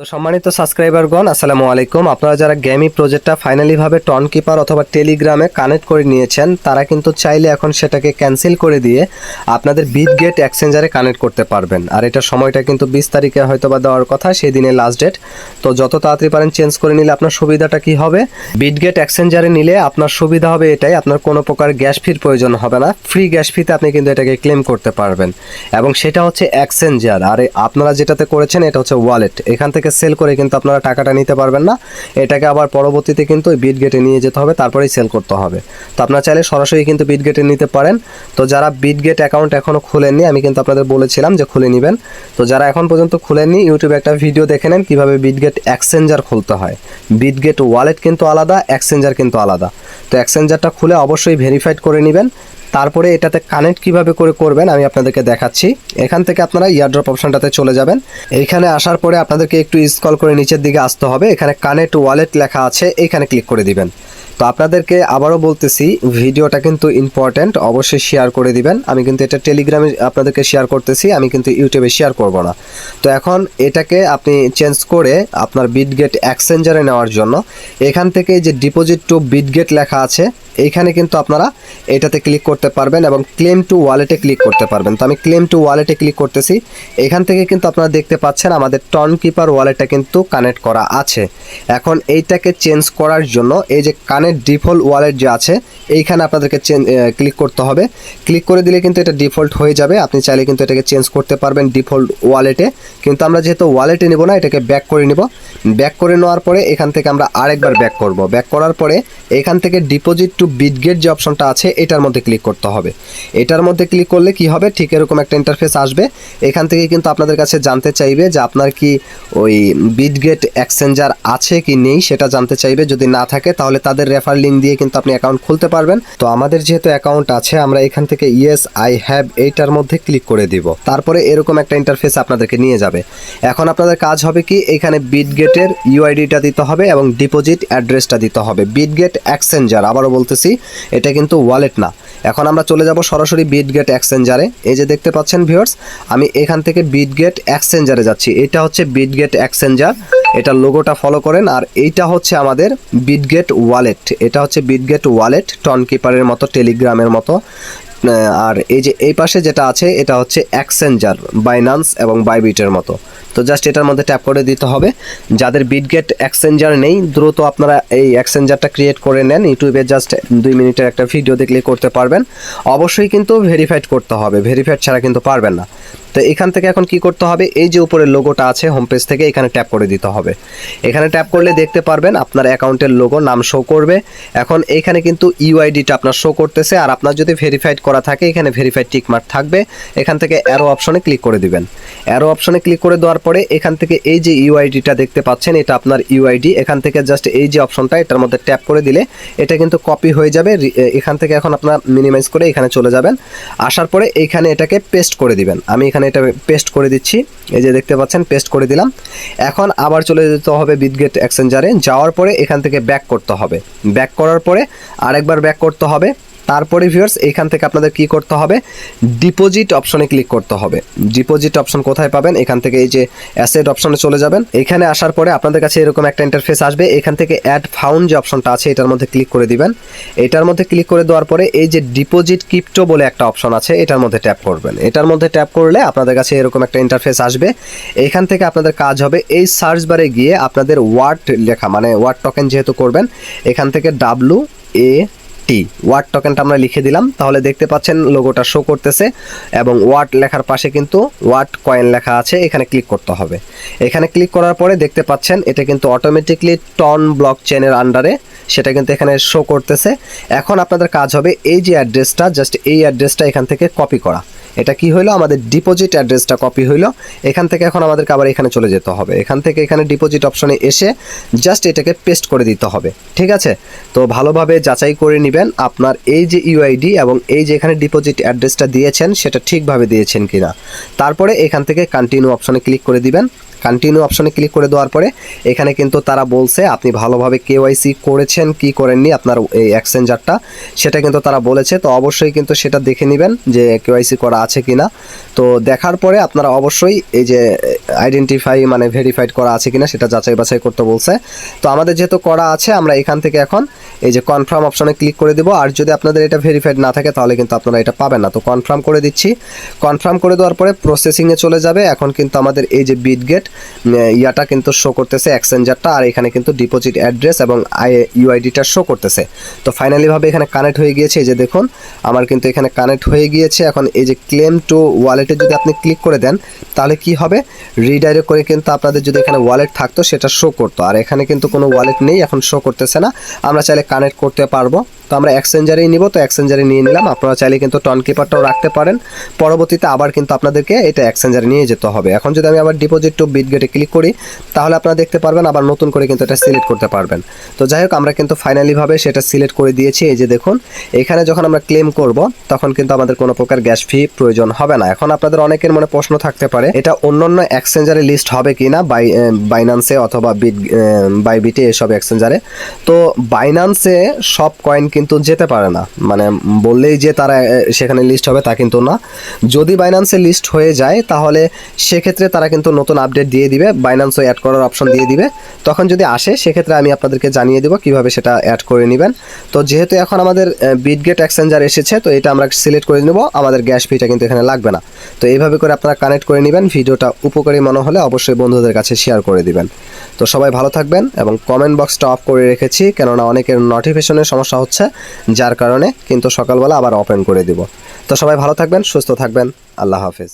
তো সম্মানিত সাবস্ক্রাইবারগণ আসসালামু আলাইকুম। আপনারা যারা গেমি প্রজেক্টটা ফাইনালিভাবে টন কিপার অথবা টেলিগ্রামে কানেক্ট করে নিয়েছেন, তারা কিন্তু চাইলে এখন সেটাকে ক্যান্সেল করে দিয়ে আপনাদের বিট গেট এক্সচেঞ্জারে কানেক্ট করতে পারবেন। আর এটা সময়টা কিন্তু বিশ তারিখে হয়তো বা দেওয়ার কথা, সেই দিনের লাস্ট ডেট তো যত তাড়াতাড়ি পারেন চেঞ্জ করে নিলে আপনার সুবিধাটা কি হবে? বিট গেট এক্সচেঞ্জারে নিলে আপনার সুবিধা হবে এটাই, আপনার কোনো প্রকার গ্যাস ফির প্রয়োজন হবে না। ফ্রি গ্যাস ফিতে আপনি কিন্তু এটাকে ক্লেম করতে পারবেন। এবং সেটা হচ্ছে এক্সচেঞ্জার আর আপনারা যেটাতে করেছেন, এটা হচ্ছে ওয়ালেট এখান থেকে সেল করে কিন্তু আপনারা টাকাটা নিতে পারবেন না। এটাকে আবার পরবর্তীতে কিন্তু ওই বিট গেটে নিয়ে যেতে হবে, তারপরেই সেল করতে হবে। তো আপনারা চাইলে সরাসরি কিন্তু বিট গেটে নিতে পারেন। তো যারা বিট গেট অ্যাকাউন্ট এখনও খুলেননি, আমি কিন্তু আপনাদের বলেছিলাম যে খুলে নেবেন। তো যারা এখন পর্যন্ত খুলেননি ইউটিউবে একটা ভিডিও দেখে নেন কীভাবে বিট গেট এক্সচেঞ্জার খুলতে হয়। বিট গেট ওয়ালেট কিন্তু আলাদা এক্সচেঞ্জার কিন্তু আলাদা। তো এক্সচেঞ্জারটা খুলে অবশ্যই ভেরিফাইড করে নেবেন। তারপরে এটাতে কানেক্ট কীভাবে করে করবেন আমি আপনাদেরকে দেখাচ্ছি। এখান থেকে আপনারা ইয়ারড্রপ অপশনটাতে চলে যাবেন। এইখানে আসার পরে আপনাদেরকে একটু স্কল করে নিচের দিকে আসতে হবে। এখানে কানেক্ট ওয়ালেট লেখা আছে, এখানে ক্লিক করে দিবেন। তো আপনাদেরকে আবারও বলতেছি, ভিডিওটা কিন্তু ইম্পর্ট্যান্ট অবশ্যই শেয়ার করে দিবেন। আমি কিন্তু এটা টেলিগ্রামে আপনাদেরকে শেয়ার করতেছি, আমি কিন্তু ইউটিউবে শেয়ার করব না। তো এখন এটাকে আপনি চেঞ্জ করে আপনার বিটগেট এক্সচেঞ্জারে নেওয়ার জন্য, এখান থেকে যে ডিপোজিট টু বিটগেট লেখা আছে এইখানে কিন্তু আপনারা এটাতে ক্লিক করতে পারবেন এবং ক্লেম টু ওয়ালেটে ক্লিক করতে পারবেন। তো আমি ক্লেম টু ওয়ালেটে ক্লিক করতেছি, এখান থেকে কিন্তু আপনারা দেখতে পাচ্ছেন আমাদের টন কিপার ওয়ালেটটা কিন্তু কানেক্ট করা আছে। এখন এইটাকে চেঞ্জ করার জন্য, এই যে কানেক্ট ডিফল্ট ওয়ালেট যে আছে, এইখানে আপনাদেরকে চেঞ্জ ক্লিক করতে হবে। ক্লিক করে দিলে কিন্তু এটা ডিফল্ট হয়ে যাবে। আপনি চাইলে কিন্তু এটাকে চেঞ্জ করতে পারবেন ডিফল্ট ওয়ালেটে। কিন্তু আমরা যেহেতু ওয়ালেটে নেব না, এটাকে ব্যাক করে নেব। ব্যাক করে নেওয়ার পরে এখান থেকে আমরা আরেকবার ব্যাক করব। ব্যাক করার পরে এখান থেকে ডিপোজিট টু বিটগেট যে অপশনটা আছে, এটার মধ্যে ক্লিক করতে হবে। এটার মধ্যে ক্লিক করলে কি হবে? ঠিক এরকম একটা ইন্টারফেস আসবে। এখান থেকে কিন্তু আপনাদের কাছে জানতে চাইবে যে আপনার কি ওই বিটগেট এক্সচেঞ্জার আছে কি নেই, সেটা জানতে চাইবে। যদি না থাকে, তাহলে তাদের রেফার লিঙ্ক দিয়ে কিন্তু আপনি অ্যাকাউন্ট খুলতে পারবেন। তো আমাদের যেহেতু অ্যাকাউন্ট আছে, আমরা এখান থেকে ইয়েস আই হ্যাভ এইটার মধ্যে ক্লিক করে দিব। তারপরে এরকম একটা ইন্টারফেস আপনাদেরকে নিয়ে যাবে। এখন আপনাদের কাজ হবে কি, এখানে বিটগেটের ইউআইডিটা দিতে হবে এবং ডিপোজিট অ্যাড্রেসটা দিতে হবে। বিটগেট এক্সচেঞ্জার আবারও বলতেছি, এটা কিন্তু ওয়ালেট না। এখন আমরা চলে যাব সরাসরি বিটগেট এক্সচেঞ্জারে এই যে দেখতে পাচ্ছেন ভিউয়ার্স আমি এখান থেকে বিটগেট এক্সচেঞ্জারে যাচ্ছি। এটা হচ্ছে বিটগেট এক্সচেঞ্জার এটা লোগোটা ফলো করেন। আর এইটা হচ্ছে আমাদের বিটগেট ওয়ালেট এটা হচ্ছে বিটগেট ওয়ালেট টন কিপারের মতো টেলিগ্রামের মতো। আর এই যে এই পাশে যেটা আছে, এটা হচ্ছে এক্সচেঞ্জার বাইনান্স এবং বাইবিটের মতো। তো জাস্ট এটার মধ্যে ট্যাপ করে দিতে হবে। যাদের বিটগেট এক্সচেঞ্জার নেই, দ্রুত আপনারা এই এক্সচেঞ্জারটা ক্রিয়েট করে নেন। ইউটিউবে জাস্ট দুই মিনিটের একটা ভিডিও দেখলে করতে পারবেন। অবশ্যই কিন্তু ভেরিফাইড করতে হবে। ভেরিফাইড ছাড়া কিন্তু পারবেন না। তো এখান থেকে এখন কি করতে হবে? এই যে উপরের লোগোটা আছে হোম পেজ থেকে এখানে ট্যাপ করে দিতে হবে। এখানে ট্যাপ করলে দেখতে পারবেন আপনার অ্যাকাউন্টের লোগো নাম শো করবে। এখন এখানে কিন্তু ইউআইডিটা আপনার শো করতেছে, আর আপনার যদি ভেরিফাইড করা থাকে, এখানে ভেরিফাইড টিকমার্ক থাকবে। এখান থেকে অ্যারো অপশনে ক্লিক করে দিবেন। অ্যারো অপশনে ক্লিক করে দেওয়ার পরে এখান থেকে এই যে ইউআইডিটা দেখতে পাচ্ছেন, এটা আপনার ইউআইডি এখান থেকে জাস্ট এই যে অপশনটা এটার মধ্যে ট্যাপ করে দিলে এটা কিন্তু কপি হয়ে যাবে। এখান থেকে এখন আপনার মিনিমাইজ করে এখানে চলে যাবেন। আসার পরে এইখানে এটাকে পেস্ট করে দিবেন। আমি এখানে এটা পেস্ট করে দিচ্ছি। এই যে দেখতে পাচ্ছেন পেস্ট করে দিলাম। এখন আবার চলে যেতে হবে বিদগেট এক্সচেঞ্জারে যাওয়ার পরে এখান থেকে ব্যাক করতে হবে। ব্যাক করার পরে আরেকবার ব্যাক করতে হবে। তারপরে ভিউয়ার্স এখান থেকে আপনাদের কি করতে হবে? ডিপোজিট অপশনে ক্লিক করতে হবে। ডিপোজিট অপশন কোথায় পাবেন? এখান থেকে এই যে অ্যাসেট অপশনে চলে যাবেন। এখানে আসার পরে আপনাদের কাছে এরকম একটা ইন্টারফেস আসবে। এখান থেকে অ্যাড ফাউন্ড যে অপশনটা আছে, এটার মধ্যে ক্লিক করে দিবেন। এটার মধ্যে ক্লিক করে দেওয়ার পরে এই যে ডিপোজিট ক্রিপ্টো বলে একটা অপশন আছে, এটার মধ্যে ট্যাপ করবেন। এটার মধ্যে ট্যাপ করলে আপনাদের কাছে এরকম একটা ইন্টারফেস আসবে। এখান থেকে আপনাদের কাজ হবে এই সার্চ বারে গিয়ে আপনাদের ওয়ার্ড লেখা মানে ওয়ার্ড টোকেন যেহেতু করবেন, এখান থেকে ডাব্লু এ টি ওয়ার্ড টোকেনটা আমরা লিখে দিলাম। তাহলে দেখতে পাচ্ছেন লোগোটা শো করতেছে এবং ওয়ার্ড লেখার পাশে কিন্তু ওয়ার্ড কয়েন লেখা আছে, এখানে ক্লিক করতে হবে। এখানে ক্লিক করার পরে দেখতে পাচ্ছেন, এটা কিন্তু অটোমেটিকলি টন ব্লক চেনের আন্ডারে সেটা কিন্তু এখানে শো করতেছে। এখন আপনাদের কাজ হবে এই যে অ্যাড্রেসটা জাস্ট এই অ্যাড্রেসটা এখান থেকে কপি করা। এটা কি হইল? আমাদের ডিপোজিট অ্যাড্রেসটা কপি হইল। এখান থেকে এখন আমাদেরকে আবার এখানে চলে যেতে হবে। এখান থেকে এখানে ডিপোজিট অপশনে এসে জাস্ট এটাকে পেস্ট করে দিতে হবে। ঠিক আছে? তো ভালোভাবে যাচাই করে নেবেন আপনার এই যে ইউআইডি এবং এই যে এখানে ডিপোজিট অ্যাড্রেসটা দিয়েছেন, সেটা ঠিকভাবে দিয়েছেন কিনা। তারপরে এখান থেকে কন্টিনিউ অপশনে ক্লিক করে দিবেন। কন্টিনিউ অপশনে ক্লিক করে দেওয়ার পরে এখানে কিন্তু তারা বলছে, আপনি ভালোভাবে কেওয়াইসি করেছেন, কি করেননি আপনার এই এক্সচেঞ্জারটা সেটা কিন্তু তারা বলেছে। তো অবশ্যই কিন্তু সেটা দেখে নেবেন যে কেওয়াইসি করা আছে কি না তো দেখার পরে আপনারা অবশ্যই এই যে আইডেন্টিফাই মানে ভেরিফাইড করা আছে কিনা, সেটা যাচাই বাছাই করতে বলছে। তো আমাদের যেহেতু করা আছে, আমরা এখান থেকে এখন এই যে কনফার্ম অপশনে ক্লিক করে দেবো। আর যদি আপনাদের এটা ভেরিফাইড না থাকে, তাহলে কিন্তু আপনারা এটা পাবেন না। তো কনফার্ম করে দিচ্ছি। কনফার্ম করে দেওয়ার পরে প্রসেসিংয়ে চলে যাবে। এখন কিন্তু আমাদের এই যে বিটগেট ইয়াটা কিন্তু শো করতেছে এক্সচেঞ্জারটা আর এখানে কিন্তু ডিপোজিট অ্যাড্রেস এবং আই ইউআইডিটা শো করতেছে। তো ফাইনালি ভাবে এখানে কানেক্ট হয়ে গিয়েছে, এই যে দেখুন, আমার কিন্তু এখানে কানেক্ট হয়ে গিয়েছে। এখন এই যে ক্লেম টু ওয়ালেটে যদি আপনি ক্লিক করে দেন, তাহলে কি হবে? রিডাইরেক্ট করে কিন্তু আপনাদের যদি এখানে ওয়ালেট থাকতো, সেটা শো করতো। আর এখানে কিন্তু কোনো ওয়ালেট নেই, এখন শো করতেছে না। আমরা চাইলে কানেক্ট করতে পারব। তো আমরা এক্সচেঞ্জারেই নিব, তো এক্সচেঞ্জারে নিয়ে নিলাম। আপনারা চাইলে কিন্তু টন কিপারটাও রাখতে পারেন। পরবর্তীতে আবার কিন্তু আপনাদেরকে এটা এক্সচেঞ্জারে নিয়ে যেতে হবে। এখন যদি আমি আবার ডিপোজিট টু বিটগেটে ক্লিক করি, তাহলে আপনারা দেখতে পারবেন, আবার নতুন করে কিন্তু এটা সিলেক্ট করতে পারবেন। তো যাই হোক, আমরা কিন্তু ফাইনালিভাবে সেটা সিলেক্ট করে দিয়েছি। এই যে দেখুন, এখানে যখন আমরা ক্লেম করব, তখন কিন্তু আমাদের কোনো প্রকার গ্যাস ফি প্রয়োজন হবে না। এখন আপনাদের অনেকের মনে প্রশ্ন থাকতে পারে, এটা অন্য অন্য এক্সচেঞ্জারে লিস্ট হবে কি না বাই বাইনান্সে অথবা বিট বাই বিটে এসব এক্সচেঞ্জারে তো বাইনান্সে সব কয়েন কিন্তু যেতে পারে না। মানে বললেই যে তারা সেখানে লিস্ট হবে তা কিন্তু না। যদি বাইনান্সে লিস্ট হয়ে যায়, তাহলে সেক্ষেত্রে তারা কিন্তু নতুন আপডেট দিয়ে দিবে বাইনান্সও অ্যাড করার অপশন দিয়ে দিবে। তখন যদি আসে, সেক্ষেত্রে আমি আপনাদেরকে জানিয়ে দেবো কীভাবে সেটা অ্যাড করে নেবেন। তো যেহেতু এখন আমাদের বিটগেট এক্সচেঞ্জার এসেছে, তো এটা আমরা সিলেক্ট করে নেব। আমাদের গ্যাস ফিটা কিন্তু এখানে লাগবে না। তো এইভাবে করে আপনারা কানেক্ট করে নেবেন। ভিডিওটা উপকারী মনে হলে অবশ্যই বন্ধুদের কাছে শেয়ার করে দিবেন। তো সবাই ভালো থাকবেন এবং কমেন্ট বক্সটা অফ করে রেখেছি, কেননা অনেকের নোটিফিকেশনের সমস্যা হচ্ছে, যার কারণে কিন্তু সকালবেলা আবার ওপেন করে দিব। তো সবাই ভালো থাকবেন, সুস্থ থাকবেন, আল্লাহ হাফেজ।